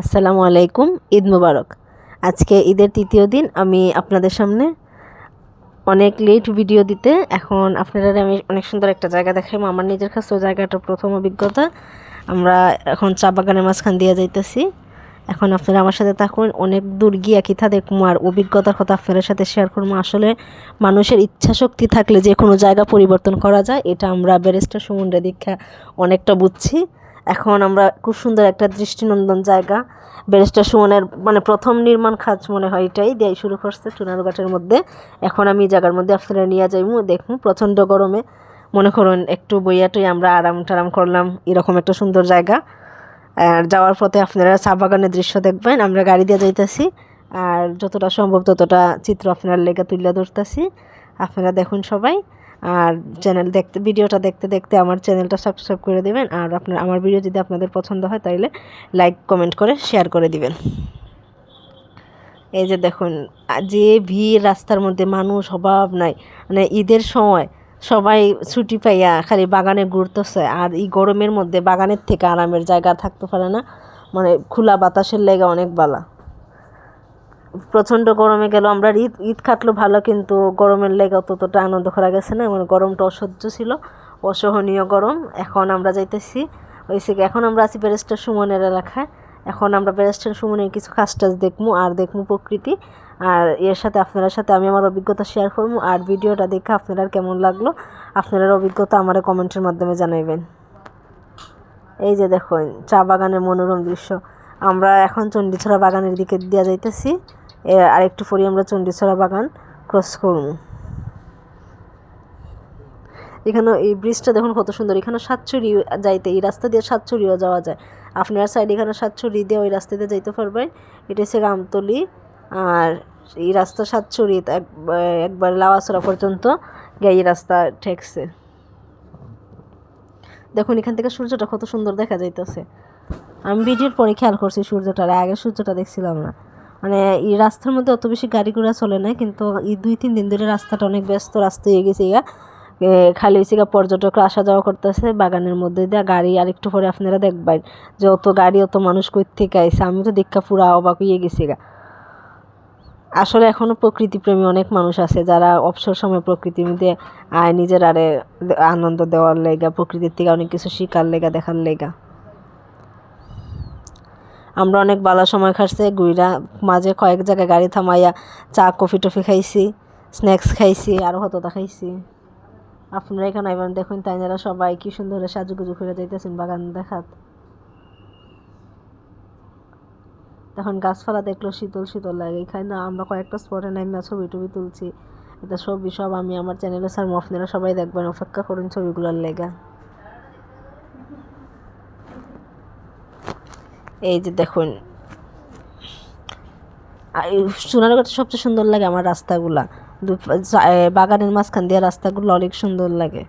আসসালামু আলাইকুম, ঈদ মুবারক। আজকে ঈদের তৃতীয় দিন, আমি আপনাদের সামনে অনেক লেট ভিডিও দিতে। এখন আপনারা আমি অনেক সুন্দর একটা জায়গা দেখাবো আমার নিজের কাছে ওই জায়গাটা প্রথম অভিজ্ঞতা। আমরা এখন চা বাগানের মাঝখান দিয়ে যাইতেছি। এখন আপনারা আমার সাথে থাকুন। অনেক দূর গিয়া কিথা দেখব আর অভিজ্ঞতার কথা আপনাদের সাথে শেয়ার করব। আসলে মানুষের ইচ্ছা শক্তি থাকলে যে কোনো জায়গা পরিবর্তন করা যায়, এটা আমরা ব্যারিস্টার সমুদ্রে দীক্ষা অনেকটা বুঝছি। এখন আমরা খুব সুন্দর একটা দৃষ্টিনন্দন জায়গা। ব্যারিস্টার সুমনের মানে প্রথম নির্মাণ কাজ মনে হয় এটাই দেয় শুরু করছে চুনারঘাটের মধ্যে। এখন আমি জায়গার মধ্যে আপনারা নিয়ে যাইমু দেখুন প্রচণ্ড গরমে মনে করুন একটু বইয়াটই আমরা আরাম টারাম করলাম, এরকম একটা সুন্দর জায়গা। আর যাওয়ার পথে আপনারা চা বাগানের দৃশ্য দেখবেন, আমরা গাড়ি দিয়ে যাইতেছি। আর যতটা সম্ভব ততটা চিত্র আপনার লেগে তুলে ধরতেছি। আপনারা দেখুন সবাই। আর চ্যানেল দেখতে ভিডিওটা দেখতে দেখতে আমার চ্যানেলটা সাবস্ক্রাইব করে দেবেন। আর আপনার, আমার ভিডিও যদি আপনাদের পছন্দ হয় তাহলে লাইক কমেন্ট করে শেয়ার করে দিবেন। এই যে দেখুন, যে ভিড় রাস্তার মধ্যে মানুষ অভাব নাই। মানে ঈদের সময় সবাই ছুটি পাইয়া খালি বাগানে ঘুরতেছে। আর এই গরমের মধ্যে বাগানের থেকে আরামের জায়গা থাকতে পারে না। মানে খোলা বাতাসের লেগে অনেক বালা। প্রচণ্ড গরমে গেল, আমরা ঈদ ঈদ কাটলো ভালো, কিন্তু গরমের লেগে অতটা আনন্দ করা গেছে না মানে গরমটা অসহ্য ছিল, অসহনীয় গরম, এখন আমরা যাইতেছি, ওই থেকে এখন আমরা আছি ব্যারিস্টার সুমনের এলাকায়, এখন আমরা ব্যারিস্টার সুমনের কিছু কাজ টাজ দেখব আর দেখব প্রকৃতি, আর এর সাথে আপনার সাথে আমি আমার অভিজ্ঞতা শেয়ার করব আর ভিডিওটা দেখে আপনারা কেমন লাগল আপনার অভিজ্ঞতা আমার কমেন্টের মাধ্যমে জানাইবেন। এই যে দেখুন, চা বাগানের মনোরম দৃশ্য, আমরা এখন চণ্ডীছড়া বাগানের দিকে দিয়ে যাইতেছি আর একটু পরে আমরা চণ্ডীছড়া বাগান ক্রস করব। এখানে এই ব্রিজটা দেখুন কত সুন্দর। এখানে সাতচুরি যাইতে, এই রাস্তা দিয়ে সাতচুরিও যাওয়া যায়। আপনার সাইড এখানে সাতচুরি দিয়ে ওই রাস্তা দিয়ে যাইতে পারবেন। এটা হচ্ছে রামতলি আর এই রাস্তা সাতচুরি একবার লাওয়াছড়া পর্যন্ত এই রাস্তা ঠেকছে। দেখুন, এখান থেকে সূর্যটা কত সুন্দর দেখা যাইতেছে। আমি ভিডিওর পরে খেয়াল করছি সূর্যটার আগে সূর্যটা দেখছিলাম না। মানে এই রাস্তার মধ্যে অত বেশি গাড়ি ঘোড়া চলে না, কিন্তু এই দুই তিন দিন ধরে রাস্তাটা অনেক ব্যস্ত রাস্তা হয়ে গেছে ইয়া খালি হয়েছে পর্যটকরা আসা যাওয়া করতেছে বাগানের মধ্যে দিয়ে। গাড়ি আর একটু পরে আপনারা দেখবেন যে অত গাড়ি, অত মানুষ কই থেকে আইসে আমি তো দেখা পুরা অবাক হয়ে গেছি গা। আসলে এখনও প্রকৃতিপ্রেমী অনেক মানুষ আছে যারা অবসর সময় প্রকৃতির মধ্যে আয় নিজের আরে আনন্দ দেওয়ার লেগা, প্রকৃতির থেকে অনেক কিছু শিকার লেগা, দেখার লেগা। আমরা অনেক বালা সময় খাটছে, গুইরা মাঝে কয়েক জায়গায় গাড়ি থামাইয়া চা, কফি টফি খাইছি স্ন্যাক্স খাইছি আরও হতটা খাইছি। আপনারা এখানে এবার দেখুন তাই যারা সবাই কি সুন্দর সাজুগুজু করে যাইতেছেন বাগান দেখাত। তখন গাছপালা দেখল শীতল শীতল লাগে। এখানে আমরা কয়েকটা স্পটে নামে ছবি টবি তুলছি। এটা ছবি সব আমি আমার চ্যানেলে স্যার আপনারা সবাই দেখবেন, অপেক্ষা করুন ছবিগুলোর লেগা। এই যে দেখুন। সোনারগাঁতে সবচেয়ে সুন্দর লাগে আমার রাস্তাগুলা। বাগানের মাঝখান দিয়ে রাস্তাগুলো অনেক সুন্দর লাগে।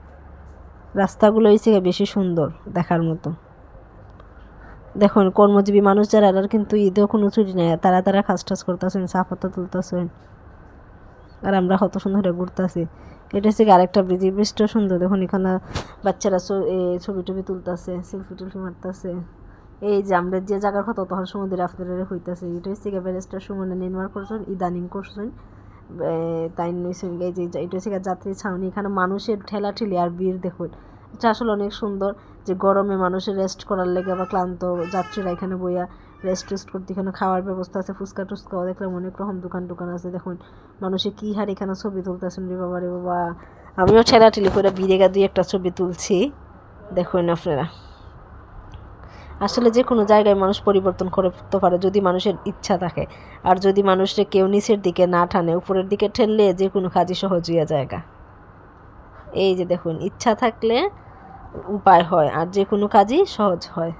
রাস্তাগুলো হয়েছে বেশি সুন্দর দেখার মতো। দেখুন, কর্মজীবী মানুষ যারা এরা কিন্তু ঈদেও কোনো ছুটি নেই তারা তারা কাজ টাজ করতেছেন সাফাতা তুলতেছেন। আর আমরা কত সুন্দর ঘুরতেছি। এটা হচ্ছে আরেকটা ব্রিজ ব্রিজটা সুন্দর। দেখুন, এখানে বাচ্চারা ছবি টবি তুলতেছে সেলফি টেলফি মারতেছে। এই যে আমরা যে জায়গার কথা তখন সমুদ্রে আপনারা হইতেছে, এটা হচ্ছে ব্যারেস্টার সুমনে নির্মাণ করছেন, ইদানিং করছেন। তাই এই যে, এটা হচ্ছে যাত্রী ছাউনি, এখানে মানুষের ঠেলা ঠেলি আর ভিড় দেখুন। এটা আসলে অনেক সুন্দর যে গরমে মানুষের রেস্ট করার লেগে বা ক্লান্ত যাত্রীরা এখানে বইয়া রেস্ট টেস্ট করতে এখানে খাওয়ার ব্যবস্থা আছে, ফুচকা টুচকাও দেখলাম, অনেক রকম দোকান টোকান আছে, দেখুন। মানুষে কী হার এখানে ছবি তুলতেছেন রে বাবা রে বাবা। আমিও ঠেলা ঠেলি করে বিড়ে গা দুই একটা ছবি তুলছি। দেখুন আপনারা। আসলে যে কোনো জায়গায় মানুষ পরিবর্তন করতে পারে যদি মানুষের ইচ্ছা থাকে। আর যদি মানুষের কেউ নিচের দিকে না টানে, উপরের দিকে ঠেললে যে কোনো কাজই সহজ হইয়া জায়গা এই যে দেখুন, ইচ্ছা থাকলে উপায় হয় আর যে কোনো কাজই সহজ হয়।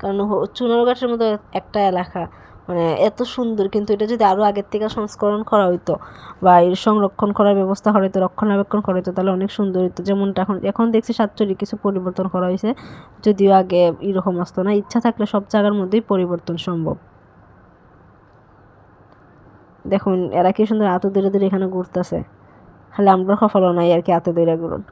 কারণ চুনারঘাটের মতো একটা এলাকা মানে এত সুন্দর, কিন্তু এটা যদি আরও আগের থেকে সংস্করণ করা হইতো বা এর সংরক্ষণ করার ব্যবস্থা করা হইতো, রক্ষণাবেক্ষণ করা হইতো, তাহলে অনেক সুন্দর হইতো। যেমনটা এখন এখন দেখছি সাতচল্লিশ কিছু পরিবর্তন করা হয়েছে যদিও আগে এরকম আসতো না। ইচ্ছা থাকলে সব জায়গার মধ্যেই পরিবর্তন সম্ভব। দেখুন, এরা কি সুন্দর আতো ধীরে ধীরে এখানে ঘুরতেছে। খালি আমরা সফল নাই আর কি আতো ধীরে ঘুরুন।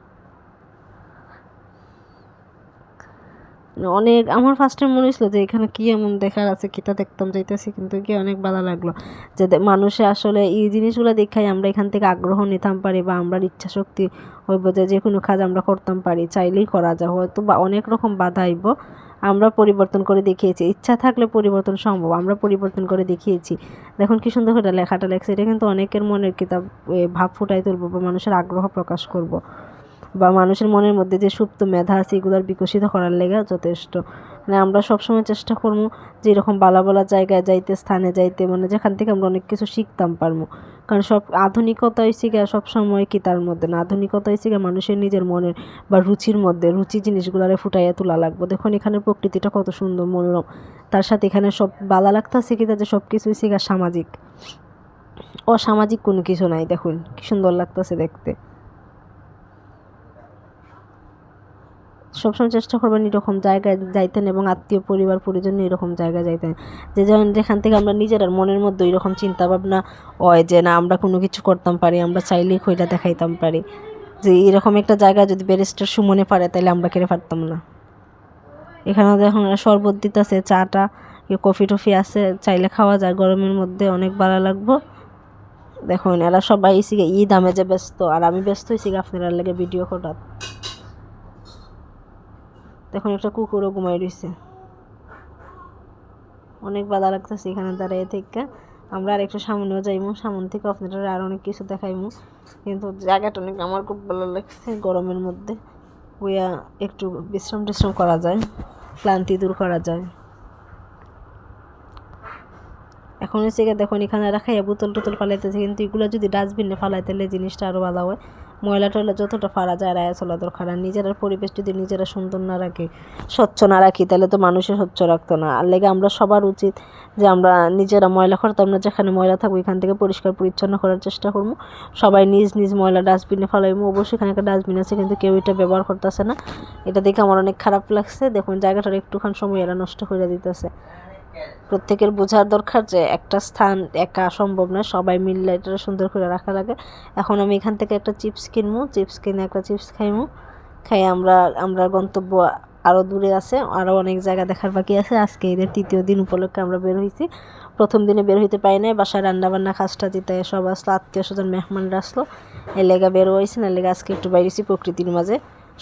অনেক আমার ফার্স্ট টাইম মনে হয়েছিল যে এখানে কি এমন দেখার আছে কিটা দেখতাম, যাইতেছি, কিন্তু কি অনেক ভালো লাগল। যে মানুষে আসলে এই জিনিসগুলো দেখাই আমরা এখান থেকে আগ্রহ নিতাম পারি বা আমরা ইচ্ছা শক্তি হইব যে যে কোনো কাজ আমরা করতাম পারি, চাইলেই করা যায়। হয়তো বা অনেক রকম বাধা আইব। আমরা পরিবর্তন করে দেখিয়েছি। ইচ্ছা থাকলে পরিবর্তন সম্ভব, আমরা পরিবর্তন করে দেখিয়েছি। দেখুন কি সুন্দর করে লেখাটা লেখছে। এটা কিন্তু অনেকের মনের কিতাব ভাব ফুটাই তুলবো বা মানুষের আগ্রহ প্রকাশ করব। বা মানুষের মনের মধ্যে যে সুপ্ত মেধা আছে এগুলোর বিকশিত করার লেগে যথেষ্ট। মানে আমরা সবসময় চেষ্টা করব যে এরকম বালা বালা জায়গায় যাইতে, স্থানে যাইতে মানে যেখান থেকে আমরা অনেক কিছু শিখতাম পারব। কারণ সব আধুনিকতা হয়েছে গিয়ে সবসময় কি তার মধ্যে না? আধুনিকতা হয়েছে গিয়ে মানুষের নিজের মনের বা রুচির মধ্যে রুচি জিনিসগুলারে ফুটাইয়া তোলা লাগবো। দেখুন এখানে প্রকৃতিটা কত সুন্দর, মনোরম। তার সাথে এখানে সব বালা লাগতেছে কি যে সব কিছুই শিখা সামাজিক। অসামাজিক কোনো কিছু নাই, দেখুন, কি সুন্দর লাগতেছে দেখতে। সবসময় চেষ্টা করবেন এরকম জায়গায় যাইতেন এবং আত্মীয় পরিবার, পরিজন এরকম জায়গায় যাইতেন। যে যেমন যেখান থেকে আমরা নিজেরা মনের মধ্যে এরকম চিন্তা ভাবনা হয় যে, না, আমরা কোনো কিছু করতাম পারি, আমরা চাইলেই খইটা দেখাইতাম পারি। যে এরকম একটা জায়গা যদি ব্যারিস্টার সুমনে পারে তাহলে আমরা কেড়ে পারতাম না। এখানে দেখুন শরবত দিতেছে, চাটা কফি টফি আছে, চাইলে খাওয়া যায়, গরমের মধ্যে অনেক ভালো লাগবো। দেখুন, এরা সবাই ইসিগে ঈদ আমেজে ব্যস্ত, আর আমি ব্যস্ত হয়েছি আপনারা লেগে ভিডিও করার। দেখুন, একটা কুকুরও ঘুমাই রয়েছে অনেক বাধা লাগতেছে এখানে দাঁড়িয়ে থেকে। আমরা আর একটু সামনেও যাইমু, সামনে থেকে আপনারা আর অনেক কিছু দেখাইমু। কিন্তু জায়গাটা অনেক আমার খুব ভালো লাগছে গরমের মধ্যে। ওইয়া একটু বিশ্রাম টিশ্রাম করা যায়, ক্লান্তি দূর করা যায়। এখন হচ্ছে দেখুন, এখানে রাখাইয়া বোতল টোতল ফালাইতেছে, কিন্তু এগুলো যদি ডাস্টবিনে ফালাই তাহলে জিনিসটা আরও ভালো হয়। ময়লা টয়লা যতটা ফারা যায়, রায়া চলা দরকার আর নিজেরা পরিবেশ যদি নিজেরা সুন্দর না রাখি, স্বচ্ছ না রাখি, তাহলে তো মানুষের স্বচ্ছ রাখতো না। আর লেগে আমরা সবার উচিত যে আমরা নিজেরা ময়লা করতাম আমরা যেখানে ময়লা থাকব এখান থেকে পরিষ্কার পরিচ্ছন্ন করার চেষ্টা করব। সবাই নিজ নিজ ময়লা ডাস্টবিনে ফেলাইবো। অবশ্যই এখানে একটা ডাস্টবিন আছে, কিন্তু কেউ এটা ব্যবহার করতেছে না। এটা দেখে আমার অনেক খারাপ লাগছে। দেখুন, জায়গাটার একটুখান সময় এরা নষ্ট করে দিতেছে। প্রত্যেকের বোঝার দরকার যে একটা স্থান একা সম্ভব নয়, সবাই মিললে এটা সুন্দর করে রাখা লাগে এখন আমি এখান থেকে একটা চিপস কিনবো, চিপস কিনে একটা চিপস খাইমু খাই আমরা আমরা গন্তব্য আরও দূরে আছে আরও অনেক জায়গা দেখার বাকি আছে। আজকে এদের তৃতীয় দিন উপলক্ষে আমরা বের হয়েছি প্রথম দিনে বের হইতে পারি নাই বাসায় রান্নাবান্না খাসটা দিতে সব আসলো আত্মীয় স্বজন, মেহমানরা আসলো। এর লেগা বের হয়েছি না লেগা আজকে একটু বাইরেছি প্রকৃতির মাঝে।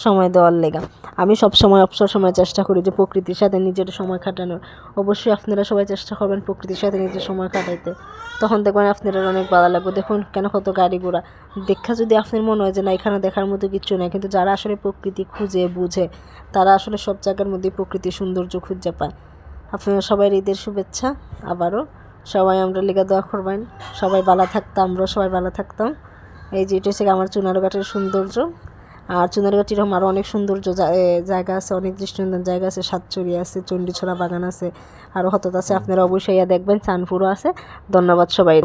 সময় দেওয়ার লেগা। আমি সব সময় অবসর সময় চেষ্টা করি যে প্রকৃতির সাথে নিজের সময় কাটানোর। অবশ্যই আপনারা সবাই চেষ্টা করবেন প্রকৃতির সাথে নিজের সময় কাটাইতে। তখন দেখবেন আপনারা অনেক ভালো লাগবে। দেখুন কেন কত গাড়ি ঘোড়া। দেখা যদি আপনার মনে হয় যে না, এখানে দেখার মতো কিছু নেই। কিন্তু যারা আসলে প্রকৃতি খুঁজে, বুঝে, তারা আসলে সব জায়গার মধ্যে প্রকৃতির সৌন্দর্য খুঁজে পায়। আপনারা সবাই ঈদের শুভেচ্ছা। আবারও সবাই আমরা লেগে দোয়া করবেন। সবাই ভালো থাকতাম, আমরাও সবাই ভালো থাকতাম। এই যে, এটা হচ্ছে আমার চুনারঘাটের সৌন্দর্য। আর চুনারঘাট এরকম আরও অনেক সৌন্দর্য জায়গা আছে, অনেক দৃষ্টিনন্দন জায়গা আছে, সাতচুরি আছে, চণ্ডীছড়া বাগান আছে আরও হতত আছে, আপনারা অবশ্যই দেখবেন চানপুরও আছে, ধন্যবাদ সবাই